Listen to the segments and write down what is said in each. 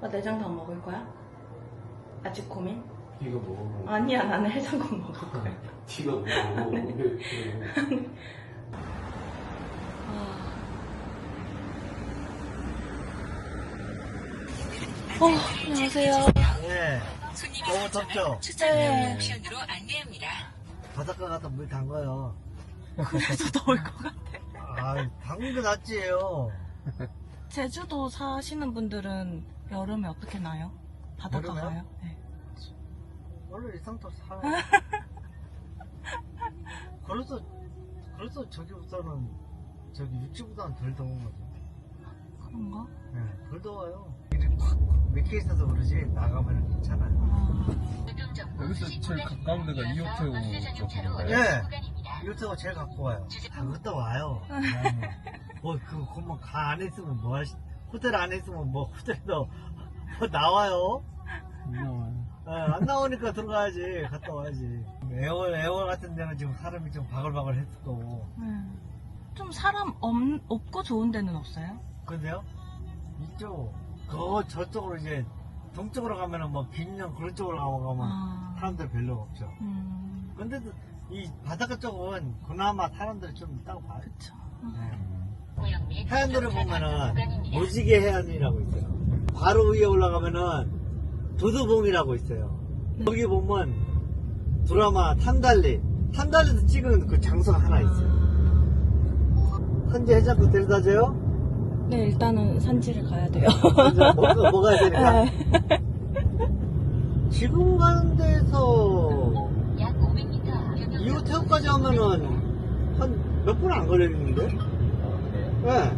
나 내장탕 먹을 거야? 아직 고민? 이거 뭐 아니야, 나는 해장국 먹을 거야. 티가 뭐 왜, 그래. 어, 안녕하세요. 네. 너무 덥죠? 네. 옵션으로 안내합니다. 바닷가 가서 물 담가요. 그래서 더울 것 같아. 아, 담는 게 낫지요. 제주도 사시는 분들은 여름에 어떻게 나요? 바닷가 여름에요? 가요? 네. 원래 이상도 살아. 그래서, 그래서 저기부터는, 저기 육지보다는 덜 더운 거죠. 그런가? 네, 덜 더워요. 일이 꽉 맥혀 있어서 그러지, 나가면 괜찮아요. 아, 여기서 제일 가까운 데가 이호태우 쪽인가요? 예. 이것저것 제일 갖고 와요. 다 갔다 와요. 뭐, 그, 그만 가 안에 있으면 뭐 하시, 호텔 안에 있으면 뭐, 호텔도 뭐 나와요? 예, 안 나오니까 들어가야지. 갔다 와야지. 에어, 에어 같은 데는 지금 사람이 좀 바글바글 했을 거고. 네. 좀 사람 없, 없고 좋은 데는 없어요? 근데요? 이쪽, 그, 저쪽으로 이제, 동쪽으로 가면은 뭐, 김영 그런 쪽으로 가면 아, 사람들 별로 없죠. 음, 근데도, 이 바닷가 쪽은 그나마 사람들이 좀 있다고 봐요. 그쵸. 네. 해안도를 보면은 무지개 해안이라고 있어요. 바로 위에 올라가면은 도두봉이라고 있어요. 거기 보면 드라마 탄달리, 탄달리에서 찍은 그 장소가 하나 있어요. 현재 해장국 데려다줘요? 네, 일단은 산지를 가야 돼요. 먼저 먹, 먹어야 되니까. 네. 지금 가는 데서 약 500m. 이호 태우까지 하면은 한 몇 분 안 걸리는데? 네.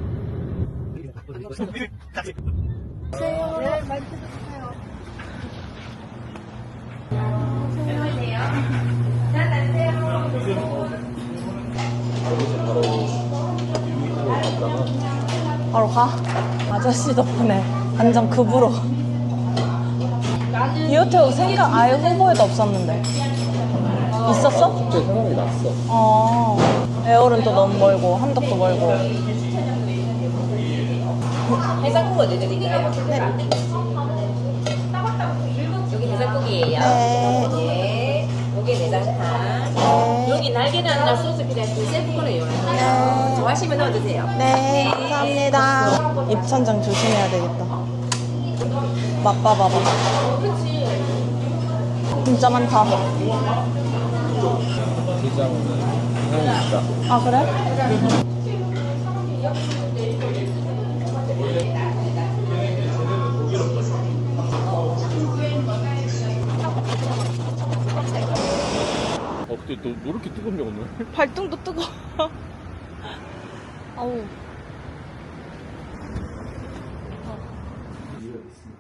바로 가. 아저씨 덕분에 완전 급으로. 이호태우 생각 아예 후보에도 없었는데. 있었어? 갑자기 생각이 났어. 어. 에어는 또 너무 멀고, 함덕도 멀고. 해장국 어디 드릴까요? 여기 해장국이에요. 네. 네. 여기 내장탕. 여기 날개는 소스 필요하시면 셀프코너 이용하세요. 좋아하시면 넣어주세요. 네, 감사합니다. 입천장 조심해야 되겠다. 맛봐 봐봐. 진짜 많다. 아, 그래? 너, 왜 이렇게 뜨겁냐, 오늘? 발등도 뜨거워. 아우.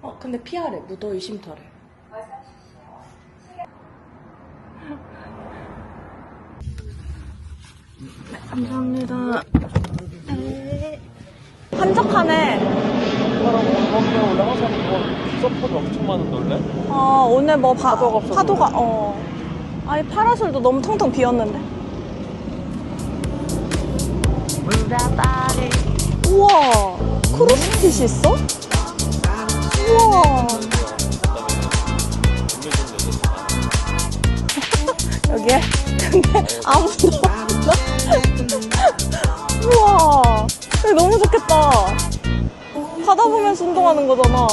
어, 근데 피하래. 무더위 쉼터래. 네, 감사합니다. 네. 한적하네. 올라가서 뭐, 서퍼도 엄청 많은데, 어, 오늘 뭐 바, 파도가 어. 아니, 파라솔도 너무 텅텅 비었는데. 우와, 크로스핏이 있어? 우와. 여기에? 근데 아무도 없나? 우와, 여기 너무 좋겠다. 바다 보면서 운동하는 거잖아.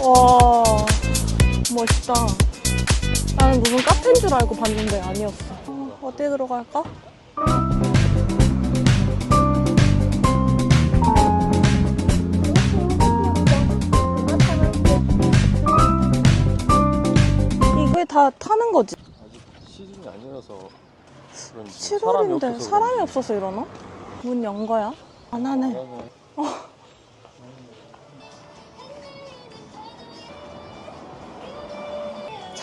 와, 멋있다. 나는 무슨 카페인 줄 알고 봤는데 아니었어. 어, 어디 들어갈까? 이게 다 타는 거지? 아직 시즌이 아니라서 그런지. 사람이 7월인데 없어서 사람이 없어서 이러나? 문 연 거야? 안 하네. 그러네.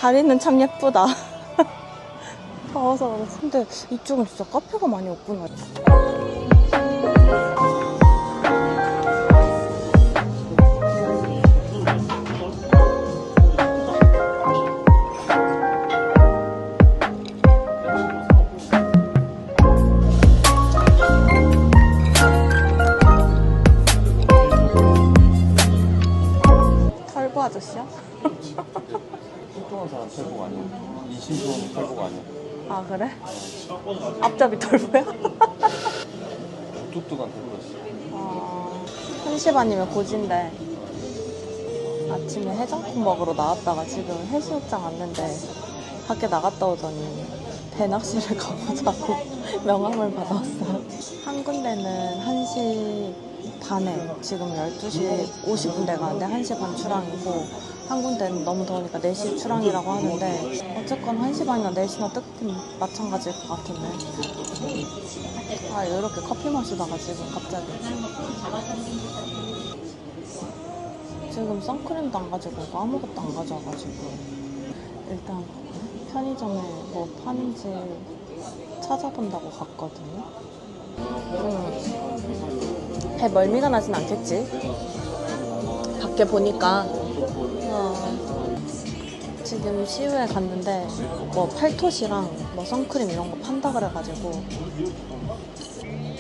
다리는 참 예쁘다. 더워서 그렇지. 근데 이쪽은 진짜 카페가 많이 없구나. 아저씨야? 훨씬 좋은 털보가 아니야. 아 그래? 앞잡이 털보야? 뚝뚝한 털보였어. 아, 1시 반이면 고진데 아침에 해장국 먹으러 나왔다가 지금 해수욕장 왔는데 밖에 나갔다 오더니 배낚시를 가보자고 명함을 받았어요. 한 군데는 1시 반에 지금 12시 50분 돼 가는데 1시 반 출항이고 한 군데는 너무 더우니까 4시 출항이라고 하는데 어쨌건 1시 반이나 4시나 뜨긴 마찬가지일 것 같은데. 아 이렇게 커피 마시다가 지금 갑자기. 지금 선크림도 안 가지고 아무것도 안 가져와가지고. 일단 편의점에 뭐 파는지 찾아본다고 갔거든요. 음. 배 멀미가 나진 않겠지? 밖에 보니까. 어. 지금 시우에 갔는데 뭐 팔토시랑 뭐 선크림 이런 거 판다 그래가지고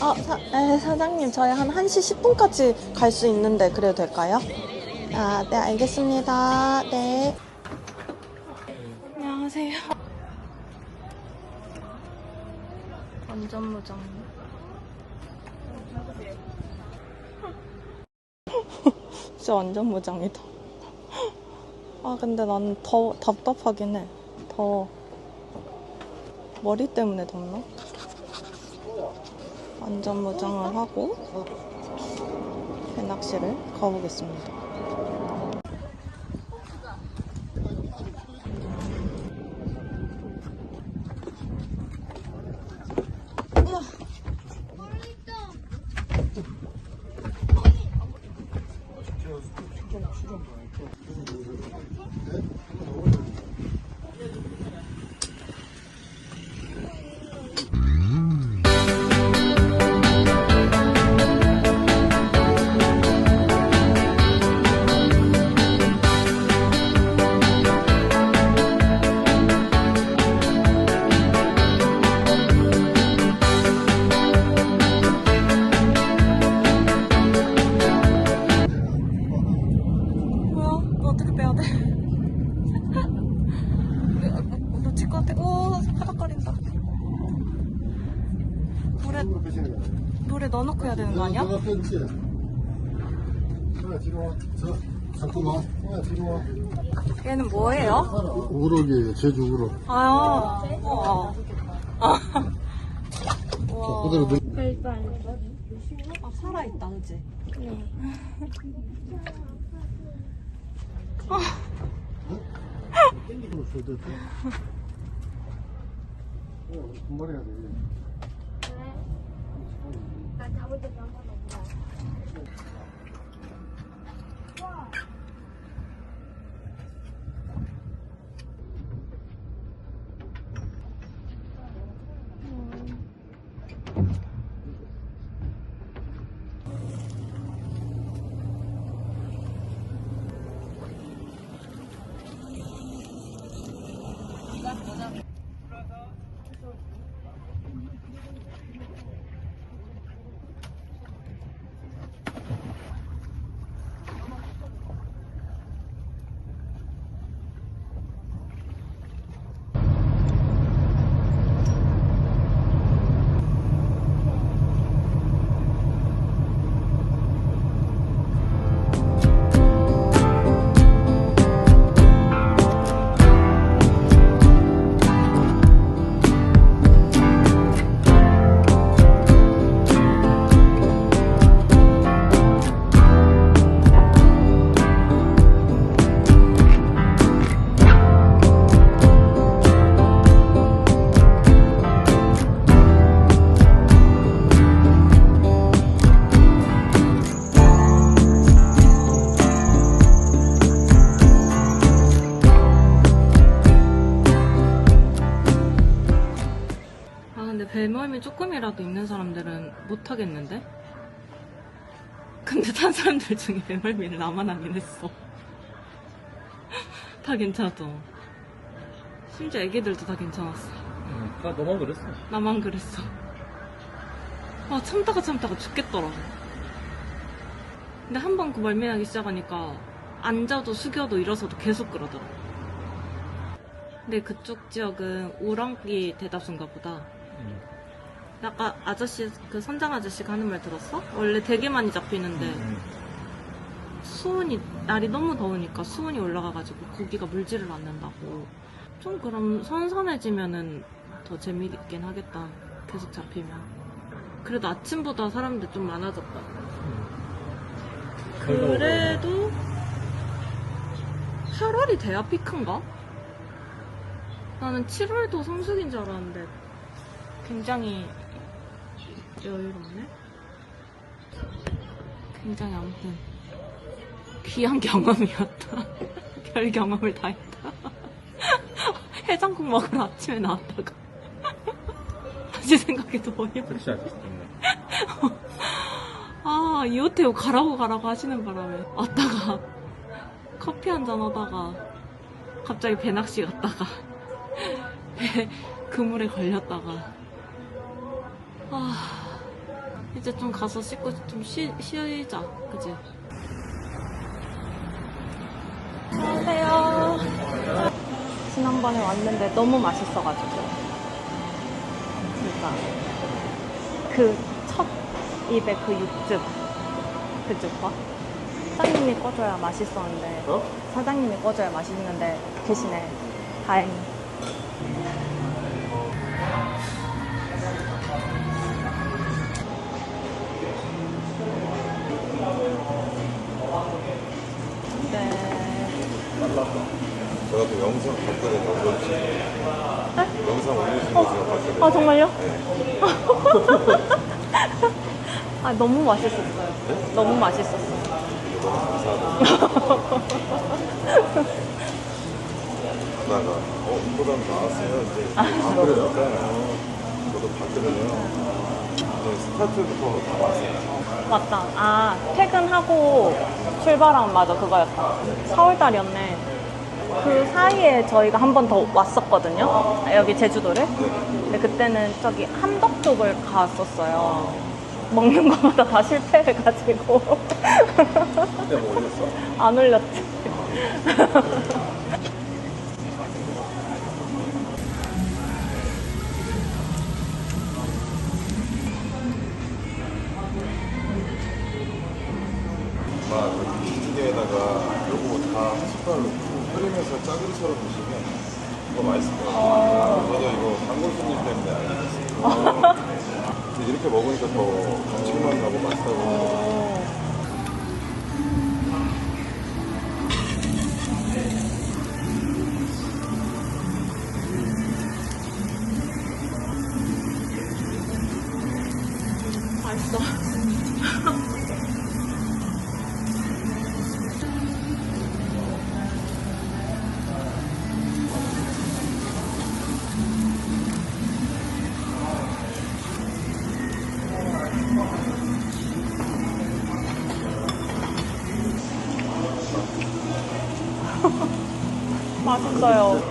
아, 사, 에, 사장님, 저희 한 1시 10분까지 갈 수 있는데 그래도 될까요? 아, 네, 알겠습니다. 네. 안녕하세요. 완전 무정. 진짜 완전 무장이다. 아, 근데 나는 더 답답하긴 해. 더워. 머리 때문에 덥나? 완전 무장을 하고 배낚시를 가보겠습니다. 물에 넣어놓고 해야 되는 거 아니야? 내가 뺐지? 하나 뒤로 와. 저, 잠깐만. 하나 뒤로 와. 얘는 뭐예요? 우럭이에요, 제주 우럭. 아, 어. 아. 자, 와. 그대로 넣 아, 살아있다, 있어야 돼. 어, 금방 해야 돼. Kamu. 못 하겠는데? 근데 탄 사람들 중에 배멀미를 나만 하긴 했어. 다 괜찮았어. 심지어 애기들도 다 괜찮았어. 응. 나 너만 그랬어. 나만 그랬어. 아, 참다가 참다가 죽겠더라고. 근데 한 번 그 멀미나기 시작하니까 앉아도 숙여도 일어서도 계속 그러더라고. 근데 그쪽 지역은 우렁기 대다수인가 보다. 응. 아까 아저씨 그 선장 아저씨가 하는 말 들었어? 원래 되게 많이 잡히는데 응. 수온이 날이 너무 더우니까 수온이 올라가가지고 고기가 물지를 않는다고. 좀 그럼 선선해지면은 더 재미있긴 하겠다. 계속 잡히면. 그래도 아침보다 사람들 좀 많아졌다. 그래도 8월이 돼야 피크인가? 나는 7월도 성수기인 줄 알았는데 굉장히 여유롭네. 굉장히 아무튼 귀한 경험이었다. 별 경험을 다 했다. 해장국 먹으러 아침에 나왔다가 다시 생각해도 어이없 택시 아저씨 때문에. 아, 이 호텔 가라고 가라고 하시는 바람에 왔다가 커피 한 잔 하다가 갑자기 배낚시 갔다가 배 그물에 걸렸다가 아, 이제 좀 가서 씻고 좀 쉬, 쉬자, 그지? 안녕하세요. 지난번에 왔는데 너무 맛있어가지고 진짜 그 첫 입에 그 육즙 그즙 봐 사장님이 꺼줘야 맛있었는데 어? 사장님이 꺼줘야 맛있는데 대신에 다행히 제가 또 영상 봤거든요. 올려주신 거. 영상 올려주신 거 제가 봤거든요. 아 정말요? 아 너무 맛있었어요. 너무 맛있었어요. 너무 감사하다. 하다가 어, 이보단 나왔어요. 이제 아, 그래요? 저도 봤거든요. 이제 스타트부터 다 봤어요. 맞다. 아 퇴근하고 출발한 맞아 그거였다. 4월달이었네. 그 사이에 저희가 한 번 더 왔었거든요. 여기 제주도를. 근데 그때는 저기 함덕 쪽을 갔었어요. 먹는 거마다 다 실패해가지고 그때 뭐 올렸어? 안 올렸지. 다 숟갈 넣고 끓이면서 짜글이처럼 드시면 더 맛있을 것 같아요. 저도 이거 단골 손님 때문에 알게 됐어요. 근데 이렇게 먹으니까 더 감칠맛 나고 맛있다고. 맛있어요.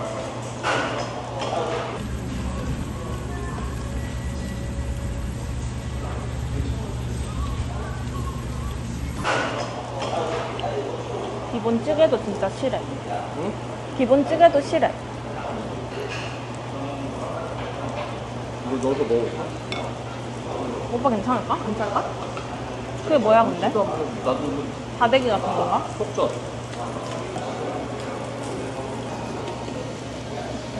기본 찌개도 진짜 싫어. 기본 찌개도 싫어. 이거 넣어서 먹어. 오빠 괜찮을까? 괜찮을까? 그게 뭐야 근데? 나도 다대기 같은 건가? 속젓.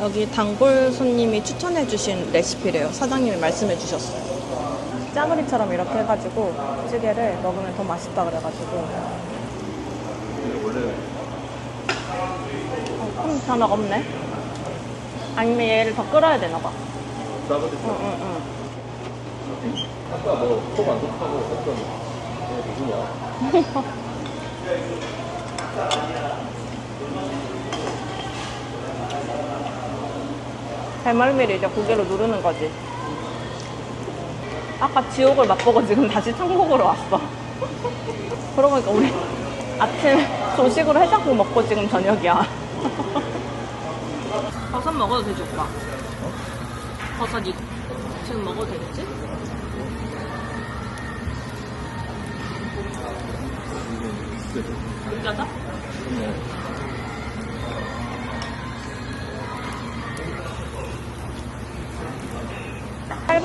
여기 단골 손님이 추천해 주신 레시피래요. 사장님이 말씀해 주셨어요. 짜글이처럼 이렇게 해가지고 찌개를 먹으면 더 맛있다 그래가지고. 원래 어, 큰 변화가 없네. 아니면 얘를 더 끓여야 되나 봐. 짜글이 응, 응, 응. 아까 뭐속안 좋다고 했던 게 누구냐? 배멀미를 이제 고개로 누르는 거지. 아까 지옥을 맛보고 지금 다시 천국으로 왔어. 그러고 보니까 우리 아침 조식으로 해장국 먹고 지금 저녁이야. 버섯 먹어도 되지, 오빠? 버섯 이 지금 먹어도 되겠지? 느껴져?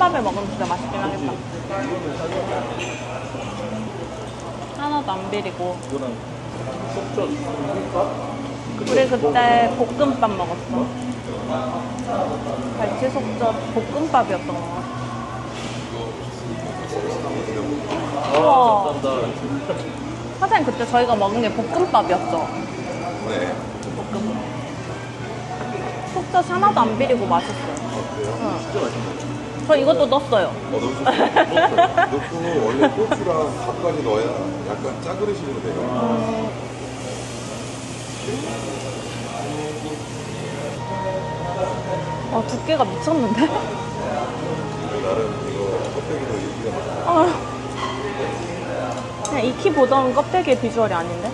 쌀밥에 먹으면 진짜 맛있긴 하겠다. 하나도 안 비리고. 우리 그때 볶음밥 먹었어. 갈치 속젓 볶음밥이었던 것 같아. 우와. 감사합니다. 사장님 그때 저희가 먹은 게 볶음밥이었죠. 네. 속젓 하나도 안 비리고 맛있어요. 응. 진짜 맛있네. 저 이것도 넣었어요. 어, 넣었어요. 넣고 원래 고추랑 밥까지 넣어야 약간 짜그리식으로 돼요. 아, 두께가 미쳤는데? 나름 이거 껍데기도 인기가 많아. 아. 그냥 익히 보던 껍데기의 비주얼이 아닌데?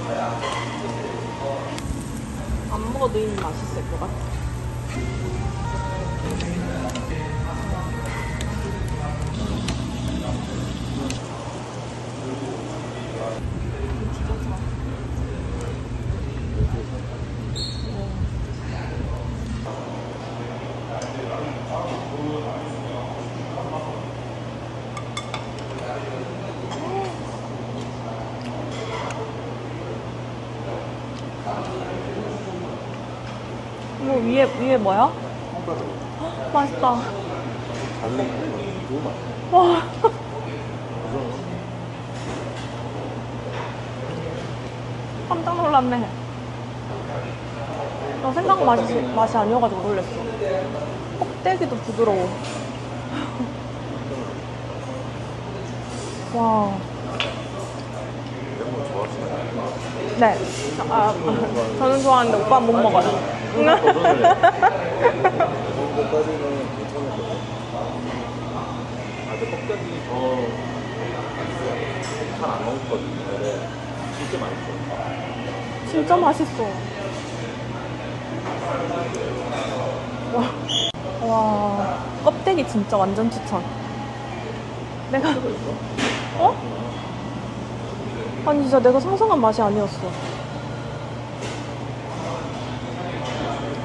안 먹어도 이미 맛있을 것 같아. 뭐야? 헉, 맛있다. 너무 맛있어. 와. 깜짝 놀랐네. 나 생각 맛이, 맛이 아니어가지고 놀랬어. 껍데기도 부드러워. 와. 네. 아, 저는 좋아하는데 오빠 못 먹어요. 진짜 맛있어. 진짜 맛있어. 와, 와, 껍데기 진짜 완전 추천. 내가, 어? 아니, 진짜 내가 상상한 맛이 아니었어.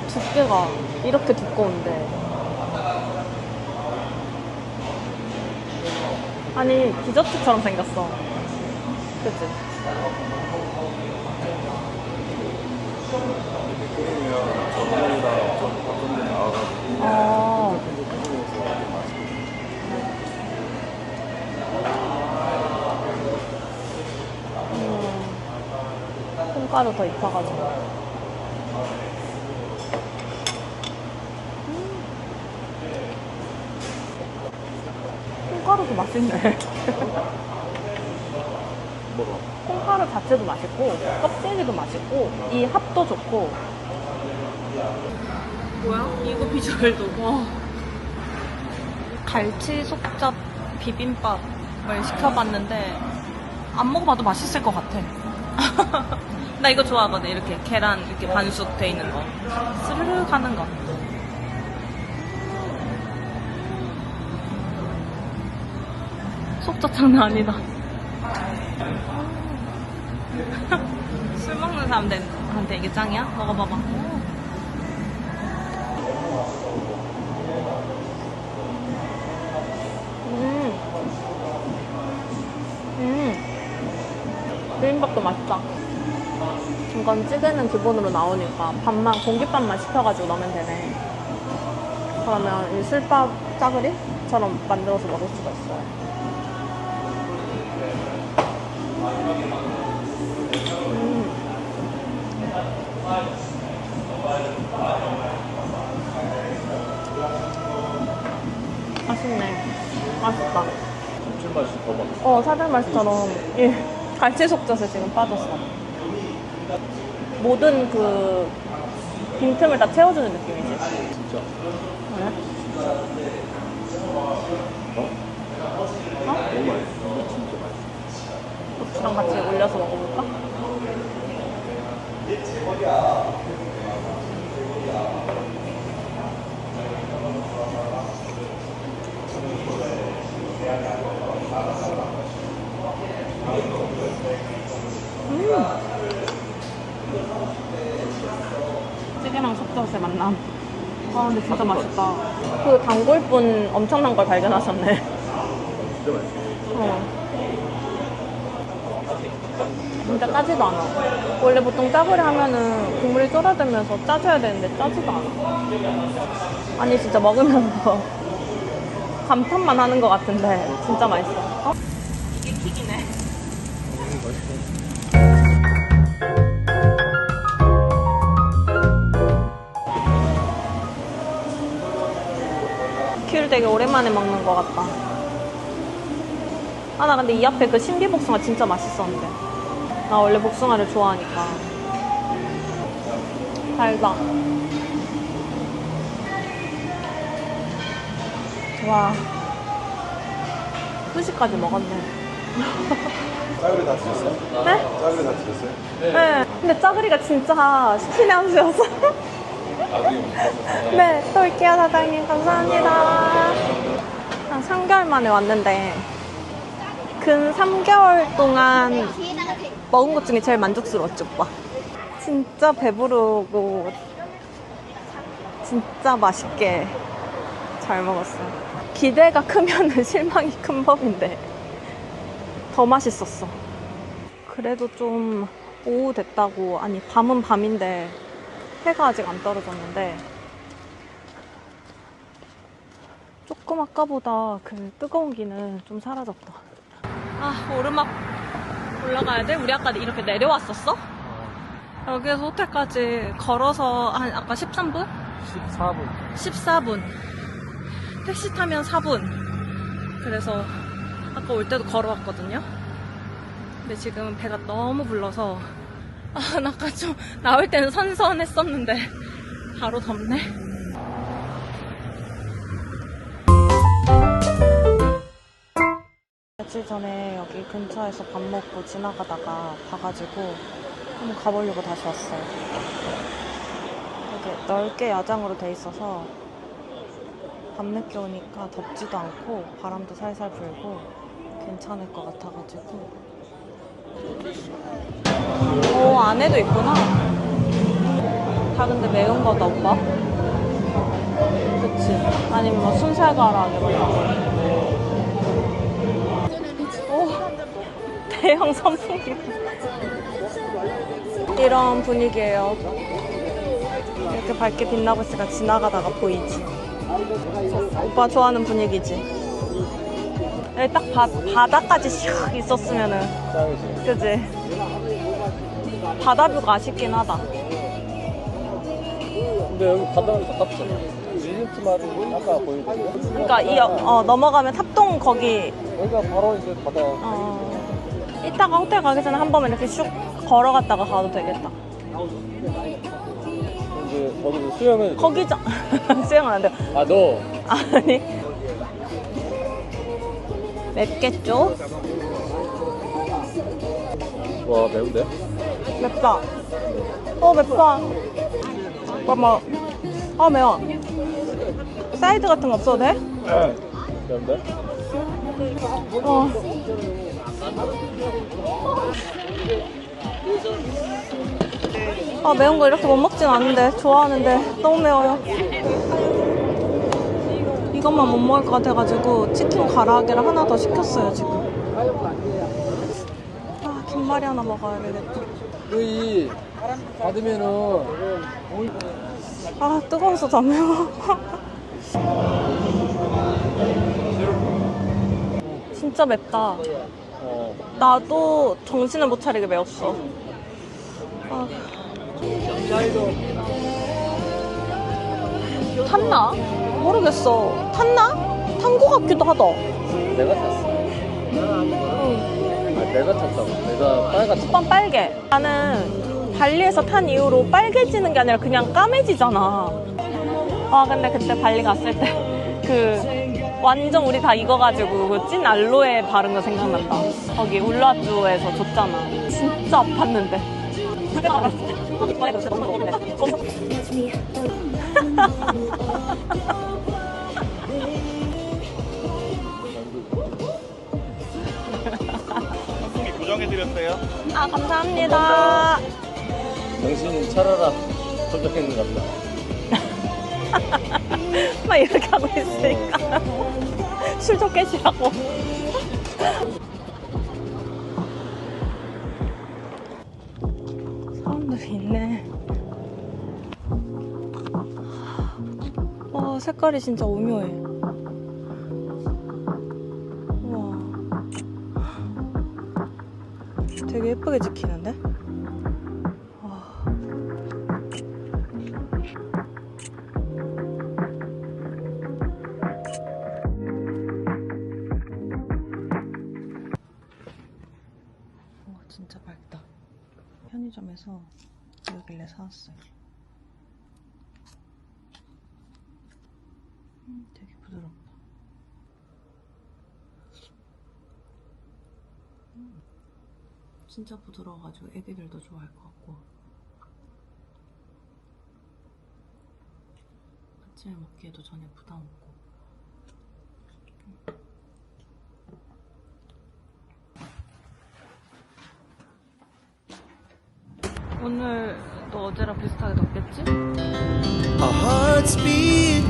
두께가 이렇게 두꺼운데. 아니, 디저트처럼 생겼어. 그치? 끓이면서 맛있고. 콩가루 더 입혀가지고. 음. 콩가루도 맛있네. 뭐가? 콩가루 자체도 맛있고, 껍데기도 맛있고, 이 합도 좋고. 뭐야? 이거 비주얼도. 와. 갈치 속젓 비빔밥을 시켜봤는데, 안 먹어봐도 맛있을 것 같아. 나 이거 좋아하거든. 이렇게 계란 이렇게 반숙 돼 있는 거. 스르륵 하는 거. 속젓 장난 아니다. 술 먹는 사람들한테 이게 짱이야? 먹어봐봐. 음. 음. 비빔밥도 맛있다. 이건 찌개는 기본으로 나오니까 밥만 공깃밥만 시켜가지고 넣으면 되네. 그러면 이 술밥 짜글이처럼 만들어서 먹을 수가 있어요. 맛있네. 맛있다. 감칠맛이 더 맛있어. 어, 사들말처럼 이 갈치 속젓에 지금 빠졌어. 모든 그 빈틈을 다 채워주는 느낌이지. 진짜. 그래? 어? 어? 너무 맛있어. 고추랑 같이 올려서 먹어볼까? 음. 찌개랑 속젓의 만남. 아 근데 진짜 맛있다. 그 단골분 엄청난 걸 발견하셨네. 진짜 맛있어. 어. 진짜 짜지도 않아. 원래 보통 짜구리 하면은 국물이 쫄아들면서 짜줘야 되는데 짜지도 않아. 아니 진짜 먹으면서 감탄만 하는 것 같은데 진짜 맛있어. 어? 이게 킥이네. 큐를 되게 오랜만에 먹는 것 같다. 아, 나 근데 이 앞에 그 신비 복숭아 진짜 맛있었는데. 나 원래 복숭아를 좋아하니까. 달다. 와. 후식까지 먹었네. 짜글이 다 드셨어요? 네? 짜글이 다 드셨어요? 네. 근데 짜글이가 진짜 신의 한 먹으셨어요? 네, 또 올게요, 사장님. 감사합니다. 한 3개월 만에 왔는데, 근 3개월 동안 먹은 것 중에 제일 만족스러웠죠, 오빠. 진짜 배부르고, 진짜 맛있게 잘 먹었어요. 기대가 크면 실망이 큰 법인데, 더 맛있었어. 그래도 좀 오후 됐다고, 아니, 밤은 밤인데, 해가 아직 안 떨어졌는데 조금 아까보다 그 뜨거운 기는 좀 사라졌다. 아 오르막 올라가야 돼? 우리 아까 이렇게 내려왔었어? 여기에서 호텔까지 걸어서 한 아까 13분? 14분. 14분. 택시 타면 4분. 그래서 아까 올 때도 걸어왔거든요. 근데 지금 배가 너무 불러서 아, 나 아까 좀 나올 때는 선선했었는데 바로 덥네. 며칠 전에 여기 근처에서 밥 먹고 지나가다가 봐가지고 한번 가보려고 다시 왔어요. 되게 넓게 야장으로 돼 있어서 밤늦게 오니까 덥지도 않고 바람도 살살 불고 괜찮을 것 같아가지고. 오 안에도 있구나. 다 근데 매운 거다 오빠 그치. 아니면 뭐 순살가라 오 대형 선풍기 이런 분위기예요 이렇게 밝게 빛나고 있으니까 지나가다가 보이지 오빠 좋아하는 분위기지 여기 딱 바, 바다까지 슉 있었으면은. 그지? 바다뷰가 아쉽긴 하다 근데 여기 바다랑 가깝잖아. 마을이 아까 보여줬거든? 그러니까 이 어, 넘어가면 탑동 거기 여기가 바로 이제 바다. 어, 이따가 호텔 가기 전에 한 번만 이렇게 슉 걸어갔다가 가도 되겠다 이제 거기서 수영을. 거기죠 수영은 안 돼요 아, 너. 아니 맵겠죠? 와, 매운데? 맵다 어 맵다 잠깐만 아 매워 사이드 같은 거 없어도 돼? 매운데? 어. 아 매운 거 이렇게 못 먹진 않는데 좋아하는데 너무 매워요. 이것만 못 먹을 것 같아가지고 치킨 가라아게를 하나 더 시켰어요 지금. 아 김말이 하나 먹어야 되겠다. 여기 받으면은 아 뜨거워서 더 매워. 진짜 맵다. 어, 나도 정신을 못 차리게 매웠어. 아. 탔나? 모르겠어. 탔나? 탄 거 같기도 하다. 내가 탔어. 아, 내가 탔다고. 내가 빨갛 오빠 빨개. 나는 발리에서 탄 이후로 빨개지는 게 아니라 그냥 까매지잖아. 아, 근데 그때 발리 갔을 때 그 완전 우리 다 익어가지고 그찐 알로에 바른 거 생각난다. 거기 울라주에서 줬잖아. 진짜 아팠는데. 고정해드렸어요. 아, 감사합니다. 당신 차라라 선택했는 것 같다. 막 이렇게 하고 있으니까 술 좀 깨시라고. 사람들이 있네. 와, 색깔이 진짜 오묘해. 우와. 되게 예쁘게 찍히는데? 진짜 부드러워가지고 애기들도 좋아할 것 같고. 아침에 먹기에도 전혀 부담 없고. 오늘 또 어제랑 비슷하게 덥겠지? Our hearts beat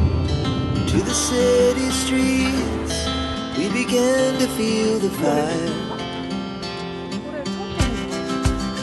to the city streets. We began to feel the fire.